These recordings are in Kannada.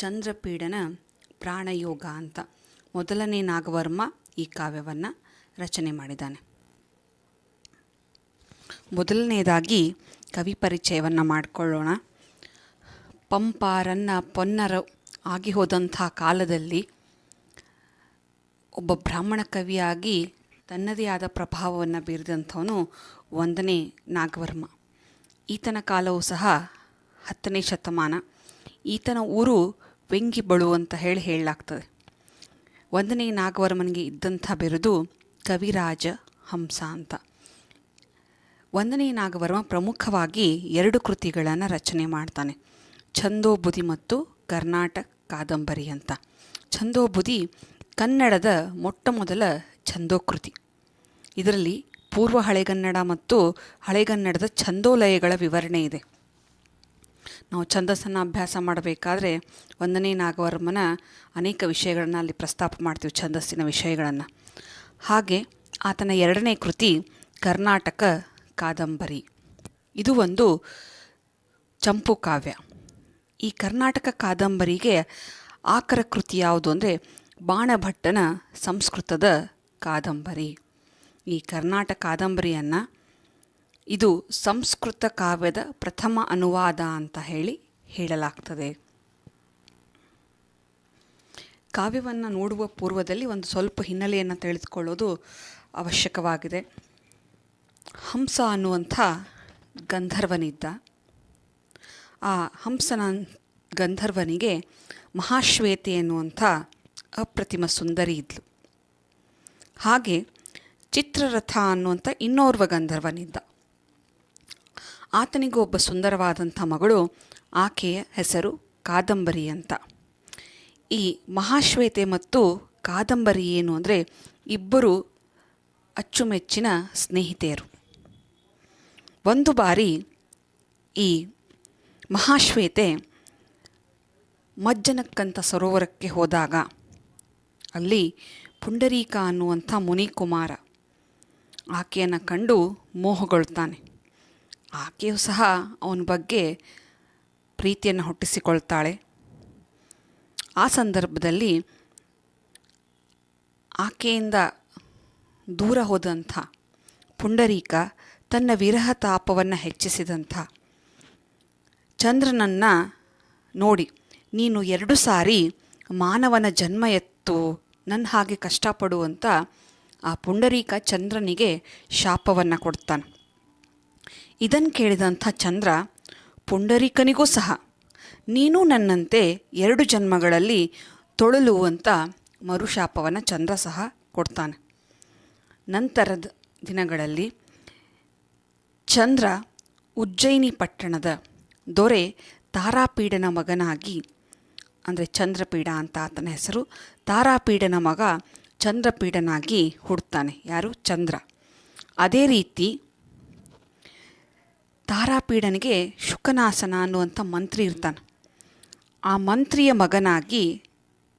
ಚಂದ್ರಪೀಡನ ಪ್ರಾಣಯೋಗ ಅಂತ ಮೊದಲನೇ ನಾಗವರ್ಮ ಈ ಕಾವ್ಯವನ್ನು ರಚನೆ ಮಾಡಿದ್ದಾನೆ. ಮೊದಲನೇದಾಗಿ ಕವಿ ಪರಿಚಯವನ್ನು ಮಾಡಿಕೊಳ್ಳೋಣ. ಪಂಪಾರನ್ನ ಪೊನ್ನರ ಆಗಿ ಹೋದಂಥ ಕಾಲದಲ್ಲಿ ಒಬ್ಬ ಬ್ರಾಹ್ಮಣ ಕವಿಯಾಗಿ ತನ್ನದೇ ಆದ ಪ್ರಭಾವವನ್ನು ಬೀರಿದಂಥವನು ಒಂದನೇ ನಾಗವರ್ಮ. ಈತನ ಕಾಲವು ಸಹ ಹತ್ತನೇ ಶತಮಾನ. ಈತನ ಊರು ವೆಂಗಿಬಳು ಅಂತ ಹೇಳಿ ಹೇಳಲಾಗ್ತದೆ. ಒಂದನೇ ನಾಗವರ್ಮನಿಗೆ ಇದ್ದಂಥ ಬಿರುದು ಕವಿರಾಜ ಹಂಸ ಅಂತ. ಒಂದನೇ ನಾಗವರ್ಮ ಪ್ರಮುಖವಾಗಿ ಎರಡು ಕೃತಿಗಳನ್ನು ರಚನೆ ಮಾಡ್ತಾನೆ. ಛಂದೋಬುದಿ ಮತ್ತು ಕರ್ನಾಟಕ ಕಾದಂಬರಿ ಅಂತ. ಛಂದೋಬುದಿ ಕನ್ನಡದ ಮೊಟ್ಟ ಮೊದಲ ಛಂದೋಕೃತಿ ಇದರಲ್ಲಿ ಪೂರ್ವ ಹಳೆಗನ್ನಡ ಮತ್ತು ಹಳೆಗನ್ನಡದ ಛಂದೋಲಯಗಳ ವಿವರಣೆ ಇದೆ. ನಾವು ಛಂದಸ್ಸನ್ನು ಅಭ್ಯಾಸ ಮಾಡಬೇಕಾದ್ರೆ ಒಂದನೇ ನಾಗವರ್ಮನ ಅನೇಕ ವಿಷಯಗಳನ್ನು ಅಲ್ಲಿ ಪ್ರಸ್ತಾಪ ಮಾಡ್ತೀವಿ, ಛಂದಸ್ಸಿನ ವಿಷಯಗಳನ್ನು. ಹಾಗೆ ಆತನ ಎರಡನೇ ಕೃತಿ ಕರ್ನಾಟಕ ಕಾದಂಬರಿ. ಇದು ಒಂದು ಚಂಪು ಕಾವ್ಯ. ಈ ಕರ್ನಾಟಕ ಕಾದಂಬರಿಗೆ ಆಕರ ಕೃತಿ ಯಾವುದು ಅಂದರೆ ಬಾಣಭಟ್ಟನ ಸಂಸ್ಕೃತದ ಕಾದಂಬರಿ. ಈ ಕರ್ನಾಟಕ ಕಾದಂಬರಿಯನ್ನು ಇದು ಸಂಸ್ಕೃತ ಕಾವ್ಯದ ಪ್ರಥಮ ಅನುವಾದ ಅಂತ ಹೇಳಿ ಹೇಳಲಾಗ್ತದೆ. ಕಾವ್ಯವನ್ನು ನೋಡುವ ಪೂರ್ವದಲ್ಲಿ ಒಂದು ಸ್ವಲ್ಪ ಹಿನ್ನೆಲೆಯನ್ನು ತಿಳಿದುಕೊಳ್ಳೋದು ಅವಶ್ಯಕವಾಗಿದೆ. ಹಂಸ ಅನ್ನುವಂಥ ಗಂಧರ್ವನಿದ್ದ. ಆ ಹಂಸನ ಗಂಧರ್ವನಿಗೆ ಮಹಾಶ್ವೇತೆ ಎನ್ನುವಂಥ ಅಪ್ರತಿಮ ಸುಂದರಿ ಇದ್ಲು. ಹಾಗೆ ಚಿತ್ರರಥ ಅನ್ನುವಂಥ ಇನ್ನೋರ್ವ ಗಂಧರ್ವನಿದ್ದ. ಆತನಿಗೂ ಒಬ್ಬ ಸುಂದರವಾದಂಥ ಮಗಳು, ಆಕೆಯ ಹೆಸರು ಕಾದಂಬರಿ ಅಂತ. ಈ ಮಹಾಶ್ವೇತೆ ಮತ್ತು ಕಾದಂಬರಿ ಏನು ಅಂದರೆ ಇಬ್ಬರು ಅಚ್ಚುಮೆಚ್ಚಿನ ಸ್ನೇಹಿತೆಯರು. ಒಂದು ಬಾರಿ ಈ ಮಹಾಶ್ವೇತೆ ಮಜ್ಜನಕ್ಕಂಥ ಸರೋವರಕ್ಕೆ ಹೋದಾಗ, ಅಲ್ಲಿ ಪುಂಡರೀಕ ಅನ್ನುವಂಥ ಮುನಿಕುಮಾರ ಆಕೆಯನ್ನು ಕಂಡು ಮೋಹಗೊಳ್ತಾನೆ. ಆಕೆಯು ಸಹ ಅವನ ಬಗ್ಗೆ ಪ್ರೀತಿಯನ್ನು ಹುಟ್ಟಿಸಿಕೊಳ್ತಾಳೆ. ಆ ಸಂದರ್ಭದಲ್ಲಿ ಆಕೆಯಿಂದ ದೂರ ಹೋದಂಥ ಪುಂಡರೀಕ ತನ್ನ ವಿರಹ ತಾಪವನ್ನು ಹೆಚ್ಚಿಸಿದಂಥ ಚಂದ್ರನನ್ನು ನೋಡಿ, ನೀನು ಎರಡು ಸಾರಿ ಮಾನವನ ಜನ್ಮ ಎತ್ತು ನನ್ನ ಹಾಗೆ ಕಷ್ಟಪಡುವಂಥ ಆ ಪುಂಡರೀಕ ಚಂದ್ರನಿಗೆ ಶಾಪವನ್ನು ಕೊಡ್ತಾನೆ. ಇದನ್ನು ಕೇಳಿದಂಥ ಚಂದ್ರ, ಪುಂಡರೀಕನಿಗೂ ಸಹ, ನೀನು ನನ್ನಂತೆ ಎರಡು ಜನ್ಮಗಳಲ್ಲಿ ತೊಳಲುವಂಥ ಮರುಶಾಪವನ್ನು ಚಂದ್ರ ಸಹ ಕೊಡ್ತಾನೆ. ನಂತರದ ದಿನಗಳಲ್ಲಿ ಚಂದ್ರ ಉಜ್ಜಯಿನಿ ಪಟ್ಟಣದ ದೊರೆ ತಾರಾಪೀಡನ ಮಗನಾಗಿ, ಅಂದರೆ ಚಂದ್ರಪೀಡ ಅಂತ ಆತನ ಹೆಸರು, ತಾರಾಪೀಡನ ಮಗ ಚಂದ್ರಪೀಡನಾಗಿ ಹುಡ್ತಾನೆ. ಯಾರು? ಚಂದ್ರ. ಅದೇ ರೀತಿ ತಾರಾಪೀಡನಿಗೆ ಶುಕನಾಸನ ಅನ್ನುವಂಥ ಮಂತ್ರಿ ಇರ್ತಾನೆ. ಆ ಮಂತ್ರಿಯ ಮಗನಾಗಿ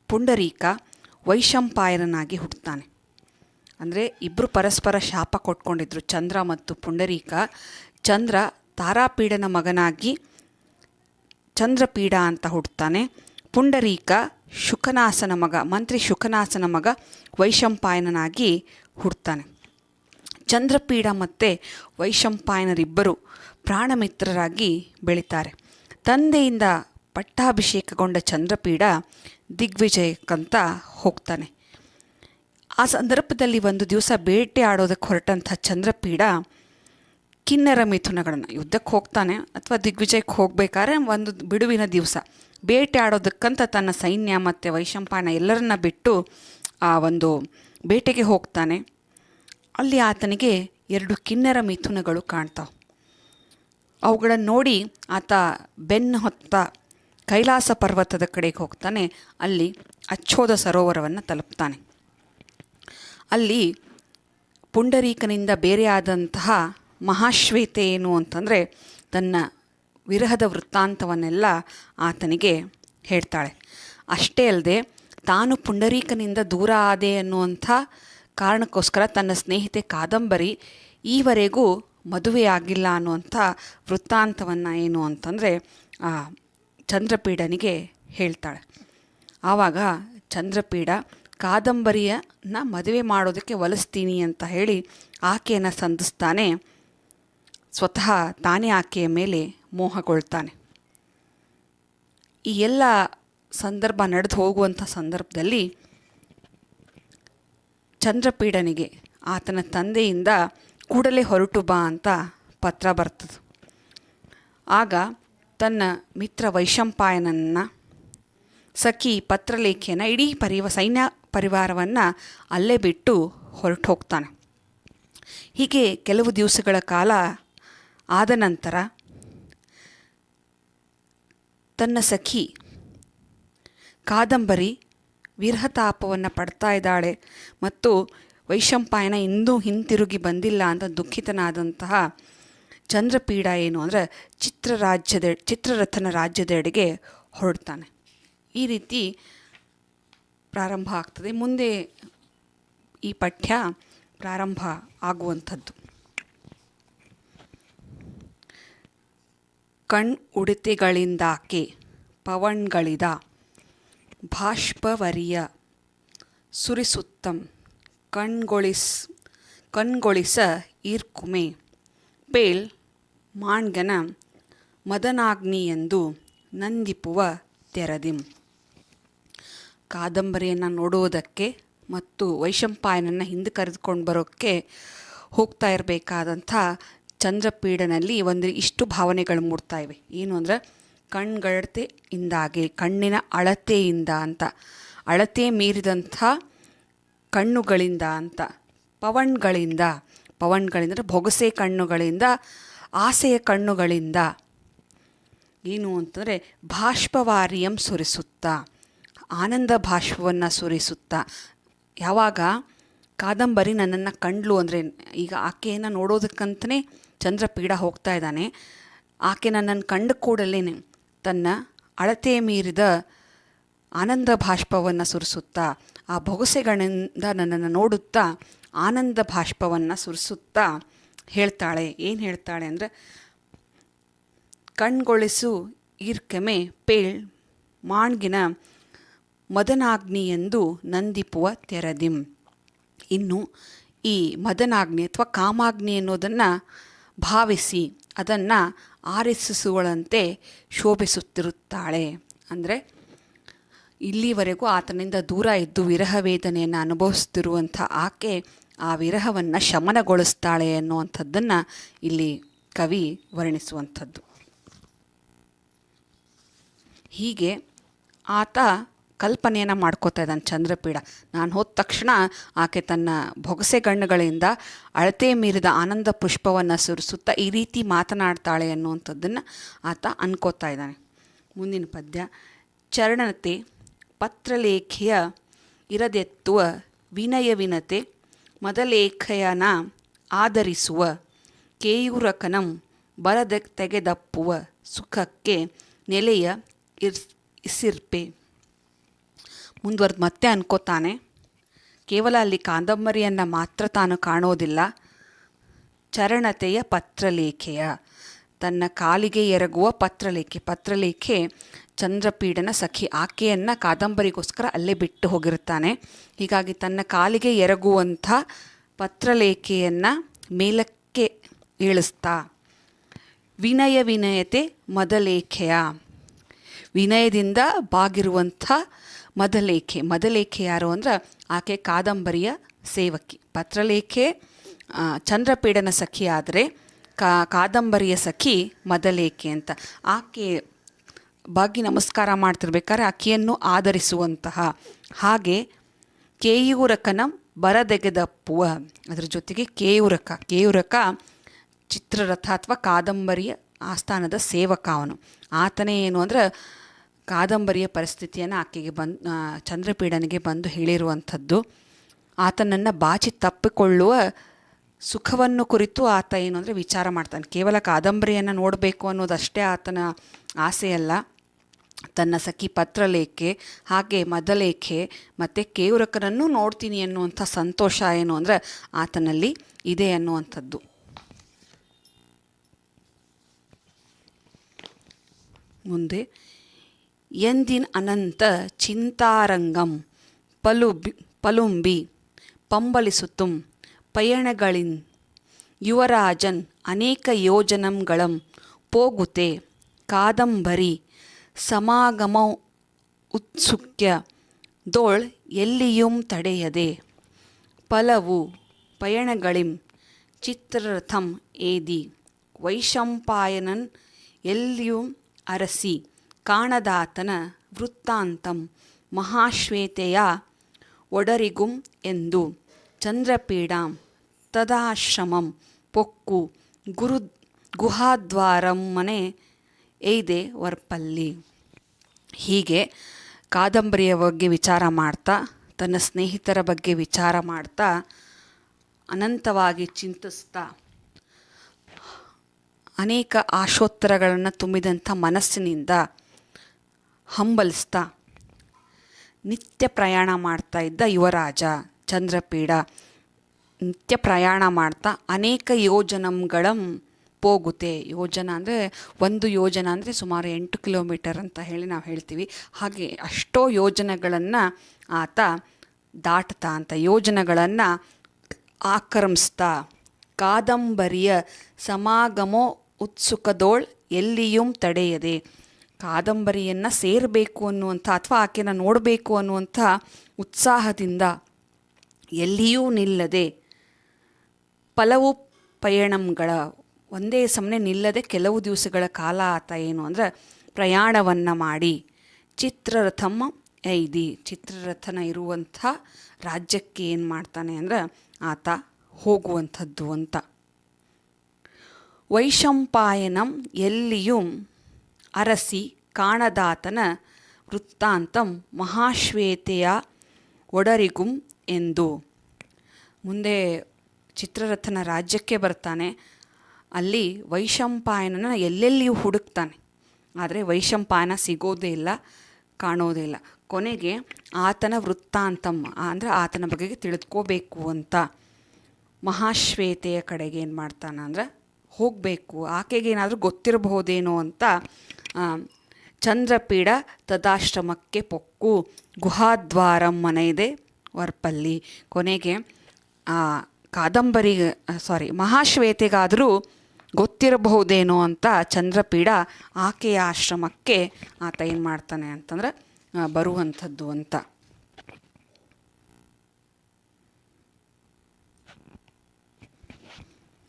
ಪುಂಡರೀಕ ವೈಶಂಪಾಯನನಾಗಿ ಹುಡ್ತಾನೆ ಅಂದರೆ ಇಬ್ಬರು ಪರಸ್ಪರ ಶಾಪ ಕೊಟ್ಕೊಂಡಿದ್ರು, ಚಂದ್ರ ಮತ್ತು ಪುಂಡರೀಕ. ಚಂದ್ರ ತಾರಾಪೀಡನ ಮಗನಾಗಿ ಚಂದ್ರಪೀಡ ಅಂತ ಹುಡ್ತಾನೆ ಪುಂಡರೀಕ ಶುಕನಾಸನ ಮಗ, ಮಂತ್ರಿ ಶುಕನಾಸನ ಮಗ ವೈಶಂಪಾಯನನಾಗಿ ಹುಡ್ತಾನೆ ಚಂದ್ರಪೀಡ ಮತ್ತು ವೈಶಂಪಾಯನರಿಬ್ಬರು ಪ್ರಾಣಮಿತ್ರರಾಗಿ ಬೆಳೀತಾರೆ. ತಂದೆಯಿಂದ ಪಟ್ಟಾಭಿಷೇಕಗೊಂಡ ಚಂದ್ರಪೀಡ ದಿಗ್ವಿಜಯಕ್ಕಂತ ಹೋಗ್ತಾನೆ. ಆ ಸಂದರ್ಭದಲ್ಲಿ ಒಂದು ದಿವಸ ಬೇಟೆ ಆಡೋದಕ್ಕೆ ಹೊರಟಂಥ ಚಂದ್ರಪೀಡ ಕಿನ್ನರ ಮಿಥುನಗಳನ್ನು ಯುದ್ಧಕ್ಕೆ ಹೋಗ್ತಾನೆ ಅಥವಾ ದಿಗ್ವಿಜಯಕ್ಕೆ ಹೋಗಬೇಕಾದ್ರೆ ಒಂದು ಬಿಡುವಿನ ದಿವಸ. ಬೇಟೆ ಆಡೋದಕ್ಕಂತ ತನ್ನ ಸೈನ್ಯ ಮತ್ತು ವೈಶಂಪಾಯನ ಎಲ್ಲರನ್ನ ಬಿಟ್ಟು ಆ ಒಂದು ಬೇಟೆಗೆ ಹೋಗ್ತಾನೆ. ಅಲ್ಲಿ ಆತನಿಗೆ ಎರಡು ಕಿನ್ನರ ಮಿಥುನಗಳು ಕಾಣ್ತಾವೆ. ಅವುಗಳನ್ನು ನೋಡಿ ಆತ ಬೆನ್ನು ಹೊತ್ತ ಕೈಲಾಸ ಪರ್ವತದ ಕಡೆಗೆ ಹೋಗ್ತಾನೆ. ಅಲ್ಲಿ ಅಚ್ಚೋದ ಸರೋವರವನ್ನು ತಲುಪ್ತಾನೆ. ಅಲ್ಲಿ ಪುಂಡರೀಕನಿಂದ ಬೇರೆಯಾದಂತಹ ಮಹಾಶ್ವೇತೆ ಏನು ಅಂತಂದರೆ ತನ್ನ ವಿರಹದ ವೃತ್ತಾಂತವನ್ನೆಲ್ಲ ಆತನಿಗೆ ಹೇಳ್ತಾಳೆ. ಅಷ್ಟೇ ಅಲ್ಲದೆ ತಾನು ಪುಂಡರೀಕನಿಂದ ದೂರ ಆದೆ ಅನ್ನುವಂಥ ಕಾರಣಕ್ಕೋಸ್ಕರ ತನ್ನ ಸ್ನೇಹಿತೆ ಕಾದಂಬರಿ ಈವರೆಗೂ ಮದುವೆಯಾಗಿಲ್ಲ ಅನ್ನುವಂಥ ವೃತ್ತಾಂತವನ್ನು ಏನು ಅಂತಂದರೆ, ಆ ಚಂದ್ರಪೀಡನಿಗೆ ಹೇಳ್ತಾಳೆ. ಆವಾಗ ಚಂದ್ರಪೀಡ, ಕಾದಂಬರಿಯನ್ನ ಮದುವೆ ಮಾಡೋದಕ್ಕೆ ಒಲಿಸ್ತೀನಿ ಅಂತ ಹೇಳಿ ಆಕೆಯನ್ನು ಸಂಧಿಸ್ತಾನೆ. ಸ್ವತಃ ತಾನೇ ಆಕೆಯ ಮೇಲೆ ಮೋಹಗೊಳ್ತಾನೆ. ಈ ಎಲ್ಲ ಸಂದರ್ಭ ನಡೆದು ಹೋಗುವಂಥ ಸಂದರ್ಭದಲ್ಲಿ ಚಂದ್ರಪೀಡನಿಗೆ ಆತನ ತಂದೆಯಿಂದ ಕೂಡಲೇ ಹೊರಟು ಬಾ ಅಂತ ಪತ್ರ ಬರ್ತದೆ. ಆಗ ತನ್ನ ಮಿತ್ರ ವೈಶಂಪಾಯನನ್ನು, ಸಖಿ ಪತ್ರಲೇಖೆಯನ್ನು, ಇಡೀ ಪರಿವ, ಸೈನ್ಯ ಪರಿವಾರವನ್ನು ಅಲ್ಲೇ ಬಿಟ್ಟು ಹೊರಟು ಹೋಗ್ತಾನೆ. ಹೀಗೆ ಕೆಲವು ದಿವಸಗಳ ಕಾಲ ಆದ ನಂತರ ತನ್ನ ಸಖಿ ಕಾದಂಬರಿ ವಿರಹತಾಪವನ್ನು ಪಡ್ತಾ ಇದ್ದಾಳೆ ಮತ್ತು ವೈಶಂಪಾಯನ ಇನ್ನೂ ಹಿಂತಿರುಗಿ ಬಂದಿಲ್ಲ ಅಂತ ದುಃಖಿತನಾದಂತಹ ಚಂದ್ರಪೀಡ ಏನು ಅಂದರೆ ಚಿತ್ರರಾಜ್ಯದ ಚಿತ್ರರಥನ ರಾಜ್ಯದೆಡೆಗೆ ಹೊರಡ್ತಾನೆ. ಈ ರೀತಿ ಪ್ರಾರಂಭ ಆಗ್ತದೆ. ಮುಂದೆ ಈ ಪಠ್ಯ ಪ್ರಾರಂಭ ಆಗುವಂಥದ್ದು. ಕಣ್ ಉಡುತೆಗಳಿಂದಾಕೆ ಪವಣ್ಗಳಿದ ಭಾಷ್ಪವರಿಯ ಸುರಿಸುತ್ತಂ ಕಣ್ಗೊಳಿಸ್, ಕಣ್ಗೊಳಿಸ ಈರ್ಕುಮೆ. ಪೇಳ್ ಮಾಣ್ಗನ ಮದನಾಗ್ನಿಯೆಂದು ನಂದಿಪುವ ತೆರದಿಂ. ಕಾದಂಬರಿಯನ್ನು ನೋಡುವುದಕ್ಕೆ ಮತ್ತು ವೈಶಂಪಾಯನನ್ನು ಹಿಂದೆ ಕರೆದುಕೊಂಡು ಬರೋಕ್ಕೆ ಹೋಗ್ತಾ ಇರಬೇಕಾದಂಥ ಚಂದ್ರಪೀಡನಲ್ಲಿ ಒಂದು ಇಷ್ಟು ಭಾವನೆಗಳು ಮೂಡ್ತಾ ಇವೆ. ಏನು ಅಂದರೆ ಕಣ್ಗಳತೆಯಿಂದಾಗಿ ಕಣ್ಣಿನ ಅಳತೆಯಿಂದ ಅಂತ. ಅಳತೆ ಮೀರಿದಂಥ ಕಣ್ಣುಗಳಿಂದ ಅಂತ. ಪವನ್ಗಳಿಂದ. ಪವನ್ಗಳಿಂದರೆ ಬೊಗಸೆ ಕಣ್ಣುಗಳಿಂದ, ಆಸೆಯ ಕಣ್ಣುಗಳಿಂದ. ಏನು ಅಂತಂದರೆ ಬಾಷ್ಪವಾರಿಯಂ ಸುರಿಸುತ್ತಾ. ಆನಂದ ಬಾಷ್ಪವನ್ನು ಸುರಿಸುತ್ತಾ. ಯಾವಾಗ? ಕಾದಂಬರಿ ನನ್ನನ್ನು ಕಂಡ್ಲು ಅಂದರೆ ಈಗ ಆಕೆಯನ್ನು ನೋಡೋದಕ್ಕಂತಲೇ ಚಂದ್ರಪೀಡ ಹೋಗ್ತಾ ಇದ್ದಾನೆ. ಆಕೆ ನನ್ನನ್ನು ಕಂಡ ಕೂಡಲೇ ತನ್ನ ಅಳತೆ ಮೀರಿದ ಆನಂದ ಬಾಷ್ಪವನ್ನು ಸುರಿಸುತ್ತಾ. ಆ ಬೊಗಸೆಗಳಿಂದ ನನ್ನನ್ನು ನೋಡುತ್ತಾ ಆನಂದ ಬಾಷ್ಪವನ್ನು ಸುರಿಸುತ್ತಾ ಹೇಳ್ತಾಳೆ. ಏನು ಹೇಳ್ತಾಳೆ ಅಂದರೆ, ಕಣ್ಗೊಳಿಸು ಈರ್ಕೆಮೆ ಪೇಳ್ ಮಾಣ್ಗಿನ ಮದನಾಗ್ನಿ ಎಂದು ನಂದಿಪುವ ತೆರದಿಂ. ಇನ್ನು ಈ ಮದನಾಗ್ನಿ ಅಥವಾ ಕಾಮಾಗ್ನಿ ಅನ್ನೋದನ್ನು ಭಾವಿಸಿ ಅದನ್ನು ಆರಿಸಿಸುವಳಂತೆ ಶೋಭಿಸುತ್ತಿರುತ್ತಾಳೆ. ಅಂದರೆ ಇಲ್ಲಿವರೆಗೂ ಆತನಿಂದ ದೂರ ಇದ್ದು ವಿರಹ ವೇದನೆಯನ್ನು ಅನುಭವಿಸ್ತಿರುವಂಥ ಆಕೆ ಆ ವಿರಹವನ್ನು ಶಮನಗೊಳಿಸ್ತಾಳೆ ಅನ್ನುವಂಥದ್ದನ್ನು ಇಲ್ಲಿ ಕವಿ ವರ್ಣಿಸುವಂಥದ್ದು. ಹೀಗೆ ಆತ ಕಲ್ಪನೆಯನ್ನು ಮಾಡ್ಕೋತಾ ಇದ್ದಾನೆ ಚಂದ್ರಪೀಡ ನಾನು ಹೋದ ತಕ್ಷಣ ಆಕೆ ತನ್ನ ಬೊಗಸೆ ಗಣ್ಣುಗಳಿಂದ ಅಳತೆ ಮೀರಿದ ಆನಂದ ಪುಷ್ಪವನ್ನು ಸುರಿಸುತ್ತಾ ಈ ರೀತಿ ಮಾತನಾಡ್ತಾಳೆ ಅನ್ನುವಂಥದ್ದನ್ನು ಆತ ಅನ್ಕೋತಾ ಇದ್ದಾನೆ. ಮುಂದಿನ ಪದ್ಯ, ಚರಣತೆ ಪತ್ರಲೇಖೆಯ ಇರದೆತ್ತುವ ವಿನಯವಿನತೆ ಮದಲೇಖಯನ ಆಧರಿಸುವ ಕೇಯೂರಕನಂ ಬರದ ತೆಗೆದಪ್ಪುವ ಸುಖಕ್ಕೆ ನೆಲೆಯ ಇರ್ಸ್ ಇಸಿರ್ಪೆ. ಮುಂದುವರೆದು ಮತ್ತೆ ಅನ್ಕೋತಾನೆ. ಕೇವಲ ಅಲ್ಲಿ ಕಾದಂಬರಿಯನ್ನು ಮಾತ್ರ ತಾನು ಕಾಣೋದಿಲ್ಲ. ಚರಣತೆಯ ಪತ್ರಲೇಖೆಯ. ತನ್ನ ಕಾಲಿಗೆ ಎರಗುವ ಪತ್ರಲೇಖೆ. ಪತ್ರಲೇಖೆ ಚಂದ್ರಪೀಡನ ಸಖಿ ಆಕೆಯನ್ನು ಕಾದಂಬರಿಗೋಸ್ಕರ ಅಲ್ಲೇ ಬಿಟ್ಟು ಹೋಗಿರುತ್ತಾನೆ. ಹೀಗಾಗಿ ತನ್ನ ಕಾಲಿಗೆ ಎರಗುವಂಥ ಪತ್ರಲೇಖೆಯನ್ನು ಮೇಲಕ್ಕೆ ಇಳಿಸ್ತಾ ವಿನಯ ವಿನಯತೆ ಮದಲೇಖೆಯ. ವಿನಯದಿಂದ ಬಾಗಿರುವಂಥ ಮದಲೇಖೆ. ಮದಲೇಖೆ ಯಾರು ಅಂದ್ರೆ ಆಕೆ ಕಾದಂಬರಿಯ ಸೇವಕಿ. ಪತ್ರಲೇಖೆ ಚಂದ್ರಪೀಡನ ಸಖಿ ಆದರೆ ಕಾ, ಕಾದಂಬರಿಯ ಸಖಿ ಮದಲೇಖೆ ಅಂತ. ಆಕೆ ಬಾಗಿ ನಮಸ್ಕಾರ ಮಾಡ್ತಿರ್ಬೇಕಾದ್ರೆ ಅಕ್ಕಿಯನ್ನು ಆಧರಿಸುವಂತಹ. ಹಾಗೆ ಕೇಯೂರಕನ ಬರದೆಗೆದಪ್ಪುವ ಅದರ ಜೊತೆಗೆ ಕೇಯೂರಕ. ಕೇಯೂರಕ ಚಿತ್ರರಥ ಅಥವಾ ಕಾದಂಬರಿಯ ಆಸ್ಥಾನದ ಸೇವಕ ಅವನು. ಆತನೇ ಏನು ಅಂದ್ರೆ ಕಾದಂಬರಿಯ ಪರಿಸ್ಥಿತಿಯನ್ನು ಆಕೆಗೆ ಬಂದು ಚಂದ್ರಪೀಡನಿಗೆ ಬಂದು ಹೇಳಿರುವಂಥದ್ದು. ಆತನನ್ನು ಬಾಚಿ ತಪ್ಪಿಕೊಳ್ಳುವ ಸುಖವನ್ನು ಕುರಿತು ಆತ ಏನು ಅಂದರೆ ವಿಚಾರ ಮಾಡ್ತಾನೆ. ಕೇವಲ ಕಾದಂಬರಿಯನ್ನು ನೋಡಬೇಕು ಅನ್ನೋದಷ್ಟೇ ಆತನ ಆಸೆಯಲ್ಲ. ತನ್ನ ಸಖಿ ಪತ್ರಲೇಖೆ, ಹಾಗೆ ಮದಲೇಖೆ, ಮತ್ತು ಕೇವರಕರನ್ನು ನೋಡ್ತೀನಿ ಅನ್ನುವಂಥ ಸಂತೋಷ ಏನು ಅಂದರೆ ಆತನಲ್ಲಿ ಇದೆ ಅನ್ನುವಂಥದ್ದು ಮುಂದೆ, ಎಂದಿನ ಅನಂತ ಚಿಂತಾರಂಗಂ ಪಲು ಪಲುಂಬಿ, ಪಂಬಲಿಸುತ್ತುಂ, ಪಯಣಗಳಿನ್, ಯುವರಾಜನ್ ಅನೇಕ ಯೋಜನಂಗಳಂ, ಪೋಗುತೆ, ಕಾದಂಬರಿ ಸಮಾಗಮ ಉತ್ಸುಕ್ಯ, ದೋಳ್ ಎಲ್ಲಿಯುಂ ತಡೆಯದೆ. ಪಲವು ಪಯಣಗಳಿಂ, ಚಿತ್ರರಥಂ ಏದಿ. ವೈಶಂಪಾಯನನ್ ಎಲ್ಲಿಯೂ ಅರಸಿ, ಕಾಣದಾತನ ವೃತ್ತಾಂತಂ ಮಹಾಶ್ವೇತೆಯ ಒಡರಿಗುಂ ಎಂದು. ಚಂದ್ರಪೀಡಾಂ ತದಾಶ್ರಮಂ ಪೊಕ್ಕು ಗುರು ಗುಹಾದ್ವಾರಂ ಮನೆ ಏದೆ ವರ್ಪಲ್ಲಿ. ಹೀಗೆ ಕಾದಂಬರಿಯ ಬಗ್ಗೆ ವಿಚಾರ ಮಾಡ್ತಾ, ತನ್ನ ಸ್ನೇಹಿತರ ಬಗ್ಗೆ ವಿಚಾರ ಮಾಡ್ತಾ, ಅನಂತವಾಗಿ ಚಿಂತಿಸ್ತಾ, ಅನೇಕ ಆಶೋತ್ತರಗಳನ್ನು ತುಂಬಿದಂಥ ಮನಸ್ಸಿನಿಂದ ಹಂಬಲಿಸ್ತಾ, ನಿತ್ಯ ಪ್ರಯಾಣ ಮಾಡ್ತಾ ಇದ್ದ ಯುವರಾಜ ಚಂದ್ರಪೀಡ. ನಿತ್ಯ ಪ್ರಯಾಣ ಮಾಡ್ತಾ ಅನೇಕ ಯೋಜನಂಗಳಂ ಪೋಗುತ್ತೆ ಯೋಜನ ಅಂದರೆ ಒಂದು ಯೋಜನ ಅಂದರೆ ಸುಮಾರು ಎಂಟು ಕಿಲೋಮೀಟರ್ ಅಂತ ಹೇಳಿ ನಾವು ಹೇಳ್ತೀವಿ. ಹಾಗೆ ಅಷ್ಟೋ ಯೋಜನೆಗಳನ್ನು ಆತ ದಾಟ್ತಾ ಅಂತ ಯೋಜನೆಗಳನ್ನು ಆಕ್ರಮಿಸ್ತಾ ಕಾದಂಬರಿಯ ಸಮಾಗಮೋ ಉತ್ಸುಕದೋಳ್ ಎಲ್ಲಿಯೂ ತಡೆಯದೆ ಕಾದಂಬರಿಯನ್ನು ಸೇರಬೇಕು ಅನ್ನುವಂಥ ಅಥವಾ ಆಕೆನ ನೋಡಬೇಕು ಅನ್ನುವಂಥ ಉತ್ಸಾಹದಿಂದ ಎಲ್ಲಿಯೂ ನಿಲ್ಲದೆ ಪಲವು ಪಯಣಂಗಳ ಒಂದೇ ಸಮನೆ ನಿಲ್ಲದೆ ಕೆಲವು ದಿವಸಗಳ ಕಾಲ ಆತ ಏನು ಅಂದರೆ ಪ್ರಯಾಣವನ್ನು ಮಾಡಿ ಚಿತ್ರರಥಮ್ಮ ಐದಿ. ಚಿತ್ರರಥನ ಇರುವಂಥ ರಾಜ್ಯಕ್ಕೆ ಏನು ಮಾಡ್ತಾನೆ ಅಂದರೆ ಆತ ಹೋಗುವಂಥದ್ದು ಅಂತ. ವೈಶಂಪಾಯನಂ ಎಲ್ಲಿಯೂ ಅರಸಿ ಕಾಣದಾತನ ವೃತ್ತಾಂತಂ ಮಹಾಶ್ವೇತೆಯ ಒಡರಿಗುಂ ಎಂದು. ಮುಂದೆ ಚಿತ್ರರಥನ ರಾಜ್ಯಕ್ಕೆ ಬರ್ತಾನೆ. ಅಲ್ಲಿ ವೈಶಂಪಾಯನನ ಎಲ್ಲೆಲ್ಲಿಯೂ ಹುಡುಕ್ತಾನೆ. ಆದರೆ ವೈಶಂಪಾಯನ ಸಿಗೋದೇ ಇಲ್ಲ, ಕಾಣೋದೇ ಇಲ್ಲ. ಕೊನೆಗೆ ಆತನ ವೃತ್ತಾಂತಮ್ಮ, ಅಂದರೆ ಆತನ ಬಗೆಗೆ ತಿಳಿದುಕೋಬೇಕು ಅಂತ ಮಹಾಶ್ವೇತೆಯ ಕಡೆಗೆ ಏನು ಮಾಡ್ತಾನೆ ಅಂದರೆ ಹೋಗಬೇಕು. ಆಕೆಗೆ ಏನಾದರೂ ಗೊತ್ತಿರಬಹುದೇನೋ ಅಂತ ಚಂದ್ರಪೀಡ ತದಾಶ್ರಮಕ್ಕೆ ಪೊಕ್ಕು. ಗುಹಾದ್ವಾರಂ ಮನೆ ಇದೆ ವರ್ಪಲ್ಲಿ. ಕೊನೆಗೆ ಕಾದಂಬರಿ ಸಾರಿ ಮಹಾಶ್ವೇತೆಗಾದರೂ ಗೊತ್ತಿರಬಹುದೇನೋ ಅಂತ ಚಂದ್ರಪೀಡ ಆಕೆಯ ಆಶ್ರಮಕ್ಕೆ ಆತ ಏನು ಮಾಡ್ತಾನೆ ಅಂತಂದ್ರೆ ಬರುವಂಥದ್ದು ಅಂತ.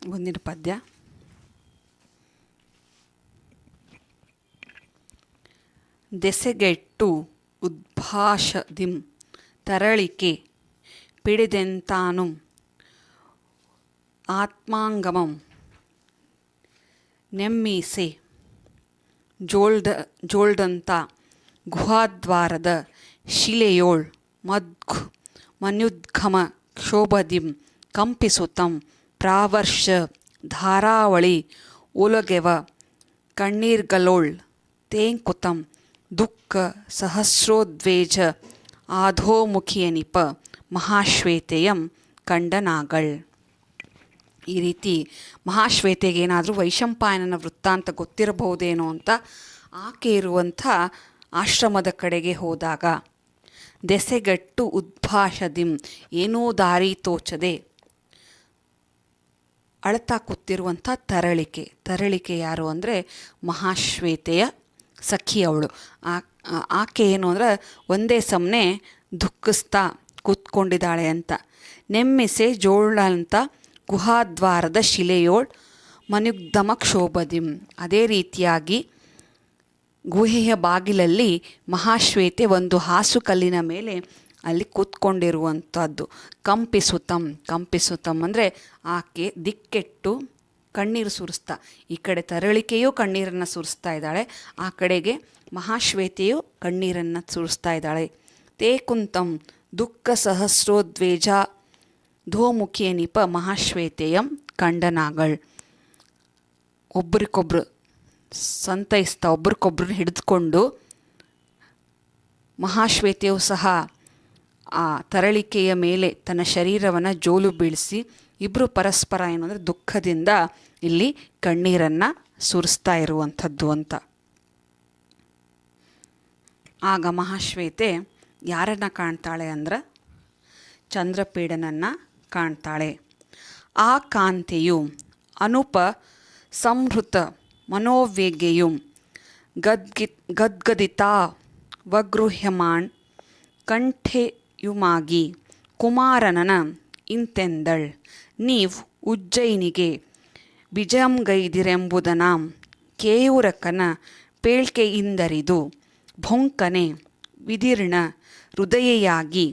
ಮುಂದಿನ ಪದ್ಯ. ದೆಸೆಗೆಟ್ಟು ಉದ್ಭಾಷದಿಂ ತರಳಿಕೆ ಪಿಡಿದೆಂತಾನು ಆತ್ಮಾಂಗಮಂ ನೆಮ್ಮೀಸೆ ಜೋಳ್ದ ಜೋಳ್ದಂಥ ಗುಹಾದ್ವಾರದ ಶಿಲೆಯೋಳ್ ಮದ್ಘ್ ಮನ್ಯುದ್ಘಮ ಕ್ಷೋಭದಿಂ ಕಂಪಿಸುತಂ ಪ್ರಾವರ್ಷ ಧಾರಾವಳಿ ಒಲಗೆವ ಕಣ್ಣೀರ್ಗಲೋಳ್ ತೇಂಕುತಂ ದುಃಖ ಸಹಸ್ರೋದ್ವೇಜ ಆಧೋಮುಖಿಯನಿಪ ಮಹಾಶ್ವೇತೆಯಂ ಕಂಡನಾಗಳ್. ಈ ರೀತಿ ಮಹಾಶ್ವೇತೆಗೆ ಏನಾದರೂ ವೈಶಂಪಾಯನನ ವೃತ್ತಾಂತ ಗೊತ್ತಿರಬಹುದೇನೋ ಅಂತ ಆಕೆ ಇರುವಂಥ ಆಶ್ರಮದ ಕಡೆಗೆ ಹೋದಾಗ, ದೆಸೆಗಟ್ಟು ಉದ್ಭಾಷದಿಂ, ಏನೋ ದಾರಿ ತೋಚದೆ ಅಳತಾ ಕೂತಿರುವಂಥ ತರಳಿಕೆ. ತರಳಿಕೆ ಯಾರು ಅಂದರೆ ಮಹಾಶ್ವೇತೆಯ ಸಖಿ ಅವಳು. ಆಕೆ ಏನು ಅಂದ್ರೆ ಒಂದೇ ಸಮನೆ ದುಃಖಿಸ್ತಾ ಕೂತ್ಕೊಂಡಿದ್ದಾಳೆ ಅಂತ. ನೆಮ್ಮಿಸೆ ಜೋಳಂತ ಗುಹಾದ್ವಾರದ ಶಿಲೆಯೋಳ್ ಮನುಗ್ಧಮ ಕ್ಷೋಭದಿಂ. ಅದೇ ರೀತಿಯಾಗಿ ಗುಹೆಯ ಬಾಗಿಲಲ್ಲಿ ಮಹಾಶ್ವೇತೆ ಒಂದು ಹಾಸುಕಲ್ಲಿನ ಮೇಲೆ ಅಲ್ಲಿ ಕೂತ್ಕೊಂಡಿರುವಂಥದ್ದು ಕಂಪಿಸುತಂ ಕಂಪಿಸುತಂ ಅಂದರೆ ಆಕೆ ದಿಕ್ಕೆಟ್ಟು ಕಣ್ಣೀರು ಸುರಿಸ್ತಾ, ಈ ಕಡೆ ತರಳಿಕೆಯೂ ಕಣ್ಣೀರನ್ನು ಸುರಿಸ್ತಾ ಇದ್ದಾಳೆ, ಆ ಕಡೆಗೆ ಮಹಾಶ್ವೇತೆಯು ಕಣ್ಣೀರನ್ನು ಸುರಿಸ್ತಾ ಇದ್ದಾಳೆ. ತೇ ಕುಂತಂ ದುಃಖ ಸಹಸ್ರೋದ್ವೇಜ ಧೋಮುಖಿಯ ನಿಪ ಮಹಾಶ್ವೇತೆಯಂ ಕಂಡನಾಗಳ್. ಒಬ್ರಿಗೊಬ್ರು ಸಂತೈಸ್ತಾ, ಒಬ್ರಿಗೊಬ್ರನ್ನ ಹಿಡಿದುಕೊಂಡು ಮಹಾಶ್ವೇತೆಯು ಸಹ ಆ ತರಳಿಕೆಯ ಮೇಲೆ ತನ್ನ ಶರೀರವನ್ನು ಜೋಲು ಬೀಳಿಸಿ ಇಬ್ಬರು ಪರಸ್ಪರ ಏನು ದುಃಖದಿಂದ ಇಲ್ಲಿ ಕಣ್ಣೀರನ್ನು ಸುರಿಸ್ತಾ ಇರುವಂಥದ್ದು ಅಂತ. ಆಗ ಮಹಾಶ್ವೇತೆ ಯಾರನ್ನು ಕಾಣ್ತಾಳೆ ಅಂದ್ರೆ ಚಂದ್ರಪೀಡನನ್ನು ಕಾಣ್ತಾಳೆ. ಆ ಕಾಂತೆಯು ಅನುಪ ಸಂಹೃತ ಮನೋವೇಗೆಯು ಗದ್ಗಿ, ಗದ್ಗದಿತಾ ವಗೃಹ್ಯಮಾಣ್ ಕಂಠೆಯುಮಾಗಿ ಕುಮಾರನನ ಇಂತೆಂದಳ್. ನೀವ್ ಉಜ್ಜಯಿನಿಗೆ ಬಿಜಂಗೈದಿರೆಂಬುದನ ಕೇಯೂರಕನ ಪೇಳ್ಕೆಯಿಂದರಿದು ಭೊಂಕನೆ ವಿದೀರ್ಣ ಹೃದಯೆಯಾಗಿ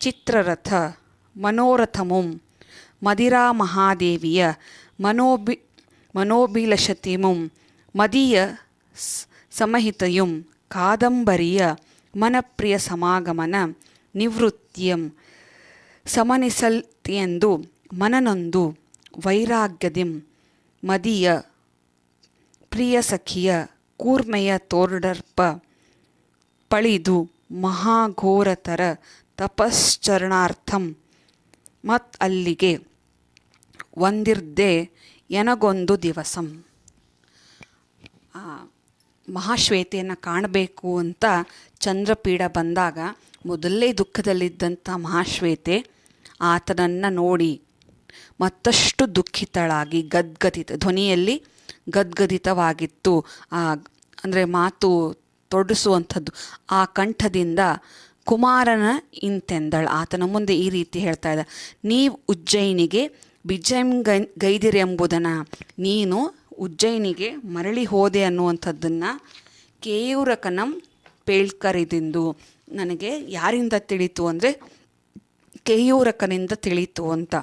ಚಿತ್ರರಥ ಮನೋರಥಮುಂ, ಮದಿರಾ ಮಹಾದೇವಿಯ ಮನೋಬಿ, ಮನೋಭಿಲಷತಿಮುಂ, ಮದೀಯ ಸಮಹಿತಯುಂ, ಕಾದಂಬರಿಯ ಮನಪ್ರಿಯ ಸಮಾಗಮನ ನಿವೃತ್ತಿಯಂ, ಸಮನಿಸಲ್ತಿಯೆಂದು ಮನನೊಂದು ವೈರಾಗ್ಯದಿಂ, ಮದಿಯ ಪ್ರಿಯ ಸಖಿಯ ಕೂರ್ಮೆಯ ತೋರ್ಡರ್ಪ ಪಳಿದು ಮಹಾಘೋರತರ ತಪಶ್ಚರಣಾರ್ಥಂ. ಮತ್ ಅಲ್ಲಿಗೆ ಒಂದಿರ್ದೆ ಎನಗೊಂದು ದಿವಸಂ. ಮಹಾಶ್ವೇತೆಯನ್ನು ಕಾಣಬೇಕು ಅಂತ ಚಂದ್ರಪೀಡ ಬಂದಾಗ ಮೊದಲೇ ದುಃಖದಲ್ಲಿದ್ದಂಥ ಮಹಾಶ್ವೇತೆ ಆತನನ್ನು ನೋಡಿ ಮತ್ತಷ್ಟು ದುಃಖಿತಳಾಗಿ ಗದ್ಗದಿತ, ಧ್ವನಿಯಲ್ಲಿ ಗದ್ಗದಿತವಾಗಿತ್ತು. ಆ, ಅಂದರೆ ಮಾತು ತೊಡಸುವಂಥದ್ದು. ಆ ಕಂಠದಿಂದ ಕುಮಾರನ ಇಂತೆಂದಳು. ಆತನ ಮುಂದೆ ಈ ರೀತಿ ಹೇಳ್ತಾ ಇದ್ದ, ನೀವು ಉಜ್ಜಯಿನಿಗೆ ಬಿಜಯಂ ಗೈ ಗೈದಿರೆಂಬುದನ ನೀನು ಉಜ್ಜಯಿನಿಗೆ ಮರಳಿ ಹೋದೆ ಅನ್ನುವಂಥದ್ದನ್ನು ಕೇಯೂರಕನಂ ಪೇಳ್ಕರಿದಿಂದು. ನನಗೆ ಯಾರಿಂದ ತಿಳಿತು ಅಂದರೆ, ಕೇಯೂರಕನಿಂದ ತಿಳಿತು ಅಂತ.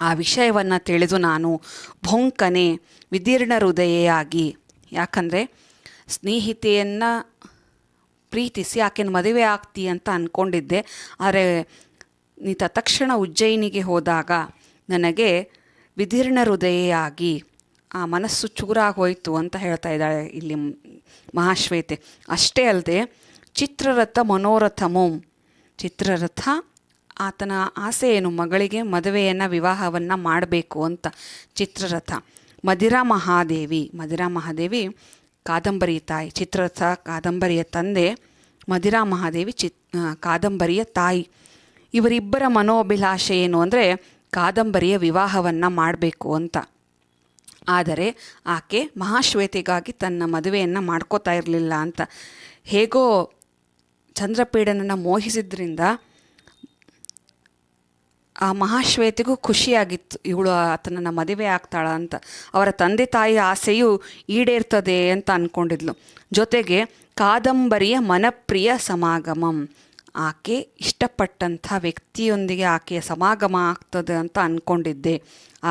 ಆ ವಿಷಯವನ್ನು ತಿಳಿದು ನಾನು ಭೊಂಕನೆ, ವಿದೀರ್ಣ ಹೃದಯೆಯಾಗಿ. ಯಾಕಂದರೆ, ಸ್ನೇಹಿತೆಯನ್ನು ಪ್ರೀತಿಸಿ, ಆಕೆನ ಮದುವೆ ಆಗ್ತಿ ಅಂತ ಅಂದ್ಕೊಂಡಿದ್ದೆ ಆದರೆ ನೀತ ತಕ್ಷಣ ಉಜ್ಜಯಿನಿಗೆ ಹೋದಾಗ ನನಗೆ ವಿದೀರ್ಣ ಹೃದಯಾಗಿ ಆ ಮನಸ್ಸು ಚೂರಾಗಿ ಹೋಯಿತು ಅಂತ ಹೇಳ್ತಾ ಇದ್ದಾಳೆ ಇಲ್ಲಿ ಮಹಾಶ್ವೇತೆ. ಅಷ್ಟೇ ಅಲ್ಲದೆ ಚಿತ್ರರಥ ಮನೋರಥಮೋಂ, ಚಿತ್ರರಥ ಆತನ ಆಸೆ ಏನು ಮಗಳಿಗೆ ಮದುವೆಯನ್ನು, ವಿವಾಹವನ್ನು ಮಾಡಬೇಕು ಅಂತ ಚಿತ್ರರಥ. ಮದಿರಾ ಮಹಾದೇವಿ ಮದಿರಾ ಮಹಾದೇವಿ ಕಾದಂಬರಿ ತಾಯಿ ಚಿತ್ರರಥ ಕಾದಂಬರಿಯ ತಂದೆ, ಮದಿರಾ ಮಹಾದೇವಿ ಚಿತ್ ಕಾದಂಬರಿಯ ತಾಯಿ. ಇವರಿಬ್ಬರ ಮನೋಭಿಲಾಷೆ ಏನು ಅಂದರೆ ಕಾದಂಬರಿಯ ವಿವಾಹವನ್ನು ಮಾಡಬೇಕು ಅಂತ. ಆದರೆ ಆಕೆ ಮಹಾಶ್ವೇತೆಗಾಗಿ ತನ್ನ ಮದುವೆಯನ್ನು ಮಾಡ್ಕೋತಾ ಇರಲಿಲ್ಲ ಅಂತ. ಹೇಗೋ ಚಂದ್ರಪೀಡನನ್ನು ಮೋಹಿಸಿದ್ರಿಂದ ಆ ಮಹಾಶ್ವೇತಿಗೂ ಖುಷಿಯಾಗಿತ್ತು. ಇವಳು ಆತನನ್ನು ಮದುವೆ ಆಗ್ತಾಳ ಅಂತ. ಅವರ ತಂದೆ ತಾಯಿ ಆಸೆಯು ಈಡೇರ್ತದೆ ಅಂತ ಅಂದ್ಕೊಂಡಿದ್ಲು ಜೊತೆಗೆ ಕಾದಂಬರಿಯ ಮನಪ್ರಿಯ ಸಮಾಗಮಂ. ಆಕೆ ಇಷ್ಟಪಟ್ಟಂಥ ವ್ಯಕ್ತಿಯೊಂದಿಗೆ ಆಕೆಯ ಸಮಾಗಮ ಆಗ್ತದೆ ಅಂತ ಅಂದ್ಕೊಂಡಿದ್ದೆ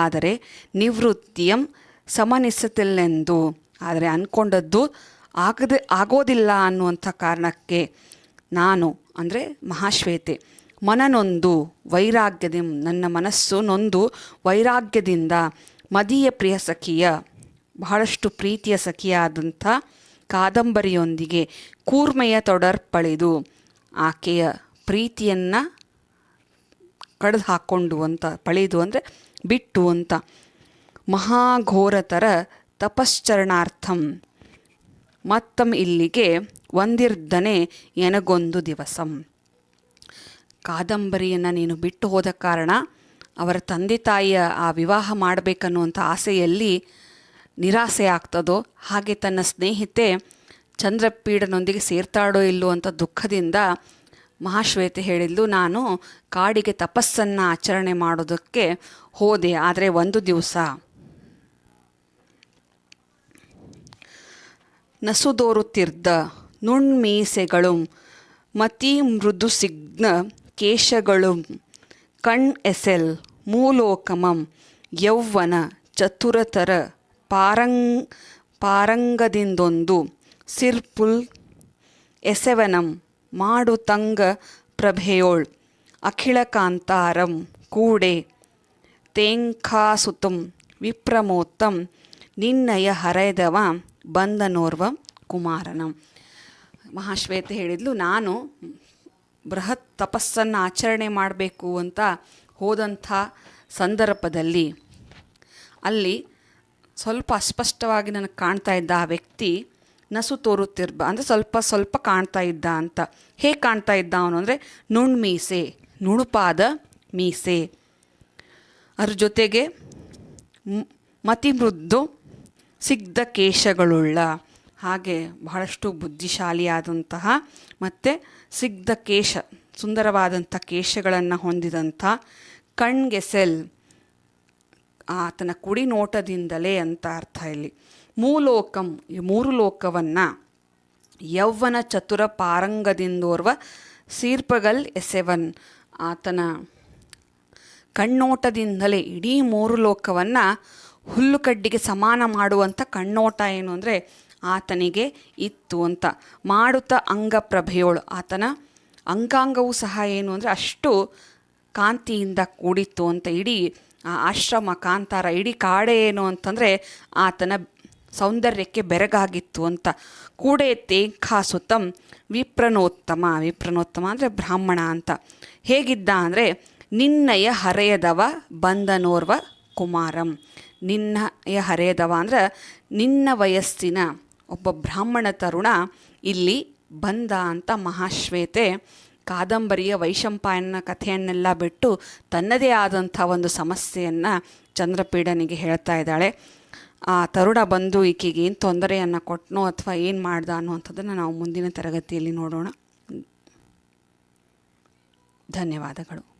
ಆದರೆ ನಿವೃತ್ತಿಯಂ ಸಮನಿಸುತ್ತಿಲ್ಲೆಂದು ಆದರೆ ಅಂದ್ಕೊಂಡದ್ದು ಆಗದೆ ಆಗೋದಿಲ್ಲ ಅನ್ನುವಂಥ ಕಾರಣಕ್ಕೆ ನಾನು, ಅಂದರೆ ಮಹಾಶ್ವೇತೆ ಮನನೊಂದು ವೈರಾಗ್ಯದ ನನ್ನ ಮನಸ್ಸು ನೊಂದು ವೈರಾಗ್ಯದಿಂದ ಮದೀಯ ಪ್ರಿಯ ಸಖಿಯ, ಬಹಳಷ್ಟು ಪ್ರೀತಿಯ ಸಖಿಯಾದಂಥ ಕಾದಂಬರಿಯೊಂದಿಗೆ ಕೂರ್ಮೆಯ ತೊಡರ್ಪಳಿದು ಆಕೆಯ ಪ್ರೀತಿಯನ್ನು ಕಡ್ದು ಹಾಕ್ಕೊಂಡು ಅಂತ, ಪಳೆದು ಅಂದರೆ ಬಿಟ್ಟು ಅಂತ. ಮಹಾಘೋರತರ ತಪಶ್ಚರಣಾರ್ಥಂ. ಮತ್ತಂ ಇಲ್ಲಿಗೆ ಒಂದಿರ್ದನೆ ಎನಗೊಂದು ದಿವಸಂ. ಕಾದಂಬರಿಯನ್ನು ನೀನು ಬಿಟ್ಟು ಹೋದ ಕಾರಣ ಅವರ ತಂದೆ ತಾಯಿಯ ಆ ವಿವಾಹ ಮಾಡಬೇಕನ್ನುವಂಥ ಆಸೆಯಲ್ಲಿ ನಿರಾಸೆ ಆಗ್ತದೋ ಹಾಗೆ ತನ್ನ ಸ್ನೇಹಿತೆ ಚಂದ್ರಪೀಡನೊಂದಿಗೆ ಸೇರ್ತಾಡೋ ಇಲ್ಲೋ ಅಂತ ದುಃಖದಿಂದ ಮಹಾಶ್ವೇತೆ ಹೇಳಿದ್ಲು, ನಾನು ಕಾಡಿಗೆ ತಪಸ್ಸನ್ನು ಆಚರಣೆ ಮಾಡೋದಕ್ಕೆ ಹೋದೆ, ಆದರೆ ಒಂದು ದಿವಸ. ನಸುದೋರುತ್ತಿರ್ದ ನುಣ್ಮೀಸೆಗಳು ಮತಿ ಮೃದು ಸಿಗ್ನ ಕೇಶಗಳು, ಕಣ್ ಎಸೆಲ್, ಮೂಲೋಕಮಂ, ಯೌವ್ವನ, ಚತುರತರ, ಪಾರಂಗ್, ಪಾರಂಗದಿಂದೊಂದು, ಸಿರ್ಪುಲ್, ಎಸೆವನಂ ಮಾಡು ತಂಗ ಪ್ರಭೆಯೋಳ್ ಅಖಿಳ ಕಾಂತಾರಂ ಕೂಡೆ, ತೇಂಖಾಸುತಂ, ವಿಪ್ರಮೋತ್ತಂ, ನಿನ್ನಯ ಹರೆದವ, ಬಂದನೋರ್ವ ಕುಮಾರನಂ. ಮಹಾಶ್ವೇತ ಹೇಳಿದ್ಲು, ನಾನು ಬೃಹತ್ ತಪಸ್ಸನ್ನು ಆಚರಣೆ ಮಾಡಬೇಕು ಅಂತ ಹೋದಂಥ ಸಂದರ್ಭದಲ್ಲಿ ಅಲ್ಲಿ ಸ್ವಲ್ಪ ಅಸ್ಪಷ್ಟವಾಗಿ ನನಗೆ ಕಾಣ್ತಾ ಇದ್ದ ಆ ವ್ಯಕ್ತಿ ನಸು ತೋರುತ್ತಿರ್ಬ, ಅಂದರೆ ಸ್ವಲ್ಪ ಸ್ವಲ್ಪ ಕಾಣ್ತಾ ಇದ್ದ ಅಂತ. ಹೇಗೆ ಕಾಣ್ತಾ ಇದ್ದ ಅವನು ಅಂದರೆ ನುಣ್ಮೀಸೆ ನುಣುಪಾದ ಮೀಸೆ. ಅದ್ರ ಜೊತೆಗೆ ಮತಿ ಮತಿಮೃದ್ದು ಸಿಗ್ಧ ಕೇಶಗಳುಳ್ಳ. ಹಾಗೆ ಬಹಳಷ್ಟು ಬುದ್ಧಿಶಾಲಿಯಾದಂತಹ ಮತ್ತು ಸಿಗ್ಧ ಕೇಶ ಸುಂದರವಾದಂಥ ಕೇಶಗಳನ್ನು ಹೊಂದಿದಂಥ ಕಣ್ಗೆಸೆಲ್ ಆತನ ಕುಡಿ ನೋಟದಿಂದಲೇ ಅಂತ ಅರ್ಥ ಇಲ್ಲಿ. ಮೂಲೋಕಂ, ಈ ಮೂರು ಲೋಕವನ್ನು ಯೌವನ ಚತುರ ಪಾರಂಗದಿಂದೋರ್ವ ಸೀರ್ಪಗಲ್ ಎಸೆವನ್ ಆತನ ಕಣ್ಣೋಟದಿಂದಲೇ ಇಡೀ ಮೂರು ಲೋಕವನ್ನು ಹುಲ್ಲುಕಡ್ಡಿಗೆ ಸಮಾನ ಮಾಡುವಂಥ ಕಣ್ಣೋಟ ಏನು ಅಂದರೆ ಆತನಿಗೆ ಇತ್ತು ಅಂತ. ಮಾಡುತ್ತ ಅಂಗಪ್ರಭೆಯೋಳು. ಆತನ ಅಂಗಾಂಗವೂ ಸಹ ಏನು ಅಂದರೆ ಅಷ್ಟು ಕಾಂತಿಯಿಂದ ಕೂಡಿತ್ತು ಅಂತ. ಇಡೀ ಆ ಆಶ್ರಮ, ಕಾಂತಾರ, ಇಡೀ ಕಾಡೆ ಏನು ಅಂತಂದರೆ ಆತನ ಸೌಂದರ್ಯಕ್ಕೆ ಬೆರಗಾಗಿತ್ತು ಅಂತ. ಕೂಡೆ ತೇಂಖಾಸುತಂ ವಿಪ್ರನೋತ್ತಮ. ವಿಪ್ರನೋತ್ತಮ ಅಂದರೆ ಬ್ರಾಹ್ಮಣ ಅಂತ. ಹೇಗಿದ್ದ ಅಂದರೆ, ನಿನ್ನಯ ಹರೆಯದವ ಬಂದನೋರ್ವ ಕುಮಾರಂ. ನಿನ್ನಯ ಹರೆಯದವ ಅಂದರೆ ನಿನ್ನ ವಯಸ್ಸಿನ ಒಬ್ಬ ಬ್ರಾಹ್ಮಣ ತರುಣ ಇಲ್ಲಿ ಬಂದ ಅಂತ ಮಹಾಶ್ವೇತೆ ಕಾದಂಬರಿಯ ವೈಶಂಪಾಯನ ಕಥೆಯನ್ನೆಲ್ಲ ಬಿಟ್ಟು ತನ್ನದೇ ಆದಂಥ ಒಂದು ಸಮಸ್ಯೆಯನ್ನು ಚಂದ್ರಪೀಡನಿಗೆ ಹೇಳ್ತಾ ಇದ್ದಾಳೆ. ಆ ತರುಣ ಬಂದು ಈಕೆಗೆ ಏನು ತೊಂದರೆಯನ್ನು ಕೊಟ್ಟನೋ ಅಥವಾ ಏನು ಮಾಡ್ದ ಅನ್ನುವಂಥದ್ದನ್ನು ನಾವು ಮುಂದಿನ ತರಗತಿಯಲ್ಲಿ ನೋಡೋಣ. ಧನ್ಯವಾದಗಳು.